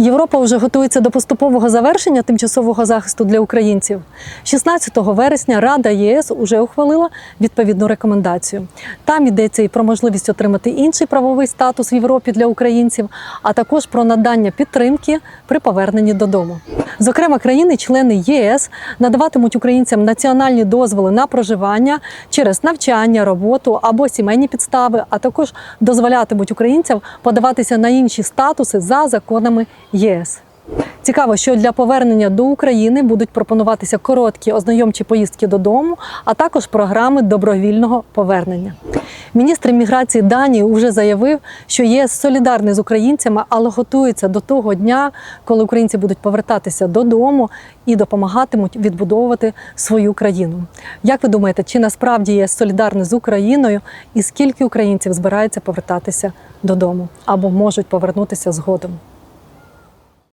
Європа вже готується до поступового завершення тимчасового захисту для українців. 16 вересня Рада ЄС уже ухвалила відповідну рекомендацію. Там йдеться і про можливість отримати інший правовий статус в Європі для українців, а також про надання підтримки при поверненні додому. Зокрема, країни-члени ЄС надаватимуть українцям національні дозволи на проживання через навчання, роботу або сімейні підстави, а також дозволятимуть українцям подаватися на інші статуси за законами ЄС. Цікаво, що для повернення до України будуть пропонуватися короткі ознайомчі поїздки додому, а також програми добровільного повернення. Міністр міграції Данії вже заявив, що є солідарний з українцями, але готується до того дня, коли українці будуть повертатися додому і допомагатимуть відбудовувати свою країну. Як ви думаєте, чи насправді є солідарний з Україною, і скільки українців збирається повертатися додому або можуть повернутися згодом?